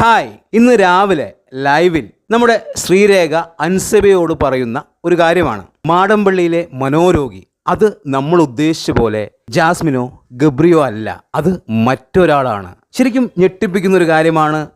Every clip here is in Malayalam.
ഹായ് ഇന്ന് രാവിലെ ലൈവിൽ നമ്മുടെ ശ്രീരേഖ അൻസബയോട് പറയുന്ന ഒരു കാര്യമാണ്. മാടമ്പള്ളിയിലെ മനോരോഗി. അത് നമ്മൾ ഉദ്ദേശിച്ച പോലെ ജാസ്മിനോ ഗബ്രിയോ അല്ല. അത് മറ്റൊരാളാണ്. ശരിക്കും ഞെട്ടിപ്പിക്കുന്ന ഒരു കാര്യമാണ്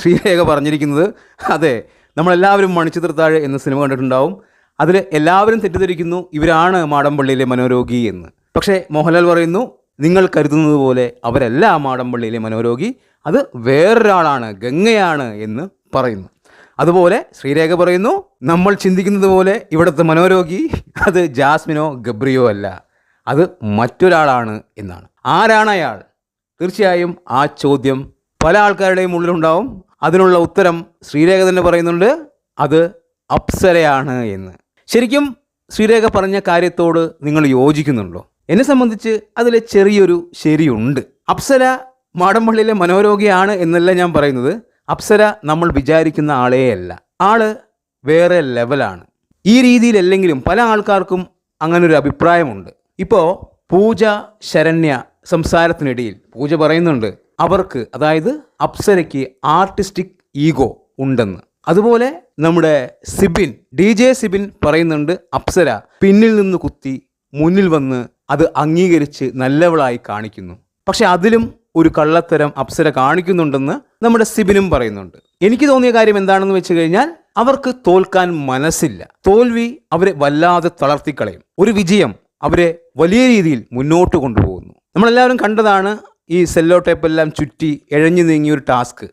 ശ്രീരേഖ പറഞ്ഞിരിക്കുന്നത്. അതെ നമ്മളെല്ലാവരും മണിച്ചിത്രത്താഴ് എന്ന സിനിമ കണ്ടിട്ടുണ്ടാവും. അതിൽ എല്ലാവരും തെറ്റിദ്ധരിക്കുന്നു ഇവരാണ് മാടമ്പള്ളിയിലെ മനോരോഗി എന്ന്. പക്ഷേ മോഹൻലാൽ പറയുന്നു നിങ്ങൾ കരുതുന്നത് പോലെ അവരല്ല മാടമ്പള്ളിയിലെ മനോരോഗി. അത് വേറൊരാളാണ് ഗംഗയാണ് എന്ന് പറയുന്നു. അതുപോലെ ശ്രീരേഖ പറയുന്നു നമ്മൾ ചിന്തിക്കുന്നത് പോലെ ഇവിടുത്തെ മനോരോഗി അത് ജാസ്മിനോ ഗബ്രിയോ അല്ല. അത് മറ്റൊരാളാണ് എന്നാണ്. ആരാണ് അയാൾ? തീർച്ചയായും ആ ചോദ്യം പല ആൾക്കാരുടെയും ഉള്ളിലുണ്ടാവും. അതിനുള്ള ഉത്തരം ശ്രീരേഖ തന്നെ പറയുന്നുണ്ട് അത് അപ്സരയാണ് എന്ന്. ശരിക്കും ശ്രീരേഖ പറഞ്ഞ കാര്യത്തോട് നിങ്ങൾ യോജിക്കുന്നുണ്ടോ? എന്നെ സംബന്ധിച്ച് അതിൽ ചെറിയൊരു ശരിയുണ്ട്. അപ്സര മാടമ്പള്ളിയിലെ മനോരോഗിയാണ് എന്നല്ല ഞാൻ പറയുന്നത്. അപ്സര നമ്മൾ വിചാരിക്കുന്ന ആളെയല്ല. ആൾ വേറെ ലെവലാണ്. ഈ രീതിയിലല്ലെങ്കിലും പല ആൾക്കാർക്കും അങ്ങനൊരു അഭിപ്രായമുണ്ട്. ഇപ്പോൾ പൂജ ശരണ്യ സംസാരത്തിനിടയിൽ പൂജ പറയുന്നുണ്ട്. അവർക്ക് അതായത് അപ്സരയ്ക്ക് ആർട്ടിസ്റ്റിക് ഈഗോ ഉണ്ടെന്ന്. അതുപോലെ നമ്മുടെ സിബിൻ ഡി ജെ സിബിൻ പറയുന്നുണ്ട് അപ്സര പിന്നിൽ നിന്ന് കുത്തി മുന്നിൽ വന്ന് അത് അംഗീകരിച്ച് നല്ലവളായി കാണിക്കുന്നു. പക്ഷെ അതിലും ഒരു കള്ളത്തരം അപ്സര കാണിക്കുന്നുണ്ടെന്ന് നമ്മുടെ സിബിനും പറയുന്നുണ്ട്. എനിക്ക് തോന്നിയ കാര്യം എന്താണെന്ന് വെച്ച് കഴിഞ്ഞാൽ അവർക്ക് തോൽക്കാൻ മനസ്സില്ല. തോൽവി അവരെ വല്ലാതെ തളർത്തിക്കളയും. ഒരു വിജയം അവരെ വലിയ രീതിയിൽ മുന്നോട്ട് കൊണ്ടുപോകുന്നു. നമ്മളെല്ലാവരും കണ്ടതാണ് ഈ സെല്ലോ ടേപ്പെല്ലാം ചുറ്റി എഴഞ്ഞു നീങ്ങിയ ഒരു ടാസ്ക്.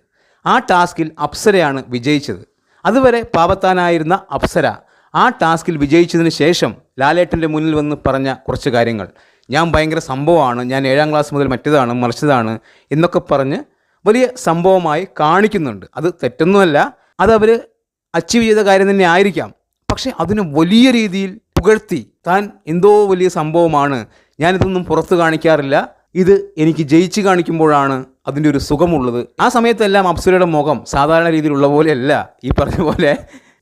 ആ ടാസ്കിൽ അപ്സരയാണ് വിജയിച്ചത്. അതുവരെ പാപത്താനായിരുന്ന അപ്സര ആ ടാസ്കിൽ വിജയിച്ചതിന് ശേഷം ലാലേട്ടന്റെ മുന്നിൽ വന്ന് പറഞ്ഞ കുറച്ച് കാര്യങ്ങൾ. ഞാൻ ഭയങ്കര സംഭവമാണ് ഞാൻ ഏഴാം ക്ലാസ് മുതൽ മറ്റേതാണ് മറിച്ചതാണ് എന്നൊക്കെ പറഞ്ഞ് വലിയ സംഭവമായി കാണിക്കുന്നുണ്ട്. അത് തെറ്റൊന്നുമല്ല അത് അവർ അച്ചീവ് ചെയ്ത കാര്യം തന്നെ ആയിരിക്കാം. പക്ഷേ അതിന് വലിയ രീതിയിൽ പുകഴ്ത്തി താൻ എന്തോ വലിയ സംഭവമാണ് ഞാനിതൊന്നും പുറത്ത് കാണിക്കാറില്ല ഇത് എനിക്ക് ജയിച്ച് കാണിക്കുമ്പോഴാണ് അതിന്റെ ഒരു സുഖമുള്ളത്. ആ സമയത്തെല്ലാം അപ്സുരയുടെ മുഖം സാധാരണ രീതിയിലുള്ള പോലെയല്ല ഈ പറഞ്ഞ പോലെ.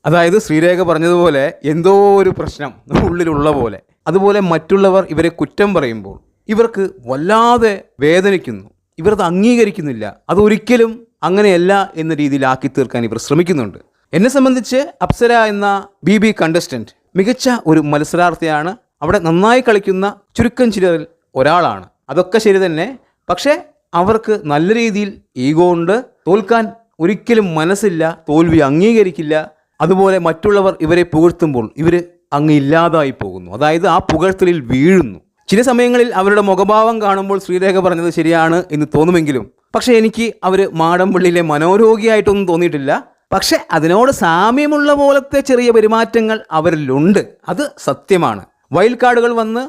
അതായത് ശ്രീരേഖ പറഞ്ഞതുപോലെ എന്തോ ഒരു പ്രശ്നം ഉള്ളിലുള്ള പോലെ. അതുപോലെ മറ്റുള്ളവർ ഇവരെ കുറ്റം പറയുമ്പോൾ ഇവർക്ക് വല്ലാതെ വേദനിക്കുന്നു. ഇവരത് അംഗീകരിക്കുന്നില്ല. അതൊരിക്കലും അങ്ങനെയല്ല എന്ന രീതിയിലാക്കി തീർക്കാൻ ഇവർ ശ്രമിക്കുന്നുണ്ട്. എന്നെ സംബന്ധിച്ച് അപ്സര എന്ന ബി ബി കണ്ടസ്റ്റന്റ് മികച്ച ഒരു മത്സരാർത്ഥിയാണ്. അവിടെ നന്നായി കളിക്കുന്ന ചുരുക്കം ചിലരിൽ ഒരാളാണ്. അതൊക്കെ ശരി തന്നെ. പക്ഷേ അവർക്ക് നല്ല രീതിയിൽ ഈഗോ ഉണ്ട്. തോൽക്കാൻ ഒരിക്കലും മനസ്സില്ല. തോൽവി അംഗീകരിക്കില്ല. അതുപോലെ മറ്റുള്ളവർ ഇവരെ പുകഴ്ത്തുമ്പോൾ ഇവർ അങ്ങ് ഇല്ലാതായി പോകുന്നു. അതായത് ആ പുകഴ്ത്തലിൽ വീഴുന്നു. ചില സമയങ്ങളിൽ അവരുടെ മുഖഭാവം കാണുമ്പോൾ ശ്രീരേഖ പറഞ്ഞത് ശരിയാണ് എന്ന് തോന്നുമെങ്കിലും പക്ഷേ എനിക്ക് അവർ മാടമ്പള്ളിയിലെ മനോരോഗിയായിട്ടൊന്നും തോന്നിയിട്ടില്ല. പക്ഷെ അതിനോട് സാമ്യമുള്ള പോലത്തെ ചെറിയ പെരുമാറ്റങ്ങൾ അവരിലുണ്ട്. അത് സത്യമാണ്. വൈൽഡ് കാർഡുകൾ വന്ന്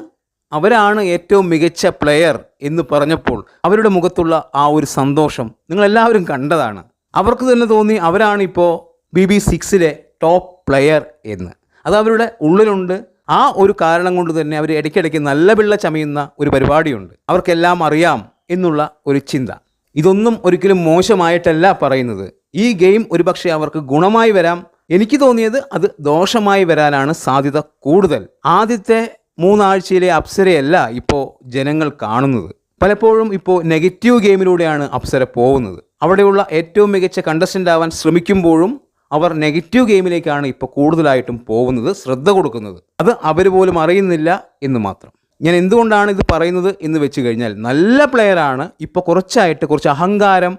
അവരാണ് ഏറ്റവും മികച്ച പ്ലെയർ എന്ന് പറഞ്ഞപ്പോൾ അവരുടെ മുഖത്തുള്ള ആ ഒരു സന്തോഷം നിങ്ങളെല്ലാവരും കണ്ടതാണ്. അവർക്ക് തന്നെ തോന്നി അവരാണ് ഇപ്പോൾ ബി ബി സിക്സിലെ ടോപ്പ് പ്ലെയർ എന്ന്. അത് അവരുടെ ഉള്ളിലുണ്ട്. ആ ഒരു കാരണം കൊണ്ട് തന്നെ അവർ ഇടയ്ക്കിടയ്ക്ക് നല്ല പിള്ള ചമയുന്ന ഒരു പരിപാടിയുണ്ട്. അവർക്കെല്ലാം അറിയാം എന്നുള്ള ഒരു ചിന്ത. ഇതൊന്നും ഒരിക്കലും മോശമായിട്ടല്ല പറയുന്നത്. ഈ ഗെയിം ഒരുപക്ഷെ അവർക്ക് ഗുണമായി വരാം. എനിക്ക് തോന്നിയത് അത് ദോഷമായി വരാനാണ് സാധ്യത കൂടുതൽ. ആദ്യത്തെ മൂന്നാഴ്ചയിലെ അപ്സരയല്ല ഇപ്പോൾ ജനങ്ങൾ കാണുന്നത്. പലപ്പോഴും ഇപ്പോൾ നെഗറ്റീവ് ഗെയിമിലൂടെയാണ് അപ്സര പോകുന്നത് അവിടെയുള്ള ഏറ്റവും മികച്ച കണ്ടസ്റ്റന്റ് ആവാൻ ശ്രമിക്കുമ്പോഴും അവർ നെഗറ്റീവ് ഗെയിമിലേക്കാണ് ഇപ്പോൾ കൂടുതലായിട്ടും പോകുന്നത് ശ്രദ്ധ കൊടുക്കുന്നത്. അത് അവർ പോലും അറിയുന്നില്ല എന്ന് മാത്രം. ഞാൻ എന്തുകൊണ്ടാണ് ഇത് പറയുന്നത് എന്ന് വെച്ച് കഴിഞ്ഞാൽ നല്ല പ്ലെയറാണ് ഇപ്പോൾ കുറച്ചായിട്ട് കുറച്ച് അഹങ്കാരം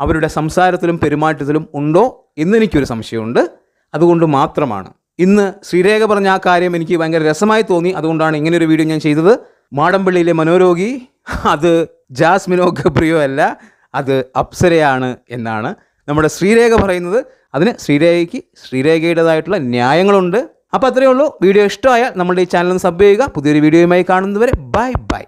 അവരുടെ സംസാരത്തിലും പെരുമാറ്റത്തിലും ഉണ്ടോ എന്നെനിക്കൊരു സംശയമുണ്ട്. അതുകൊണ്ട് മാത്രമാണ്. ഇന്ന് ശ്രീരേഖ പറഞ്ഞ ആ കാര്യം എനിക്ക് ഭയങ്കര രസമായി തോന്നി. അതുകൊണ്ടാണ് ഇങ്ങനെ ഒരു വീഡിയോ ഞാൻ ചെയ്തത്. മാടമ്പള്ളിയിലെ മനോരോഗി അത് ജാസ്മിനോ ഗബ്രിയോ അല്ല അത് അപ്സരയാണ് എന്നാണ് നമ്മുടെ ശ്രീരേഖ പറയുന്നത് അതിന് ശ്രീരേഖയ്ക്ക് ശ്രീരേഖയുടേതായിട്ടുള്ള ന്യായങ്ങളുണ്ട്. അപ്പോൾ അത്രയേ ഉള്ളൂ. വീഡിയോ ഇഷ്ടമായാൽ നമ്മുടെ ഈ ചാനൽ സബ് ചെയ്യുക. പുതിയൊരു വീഡിയോയുമായി കാണുന്നതുവരെ ബൈ ബൈ.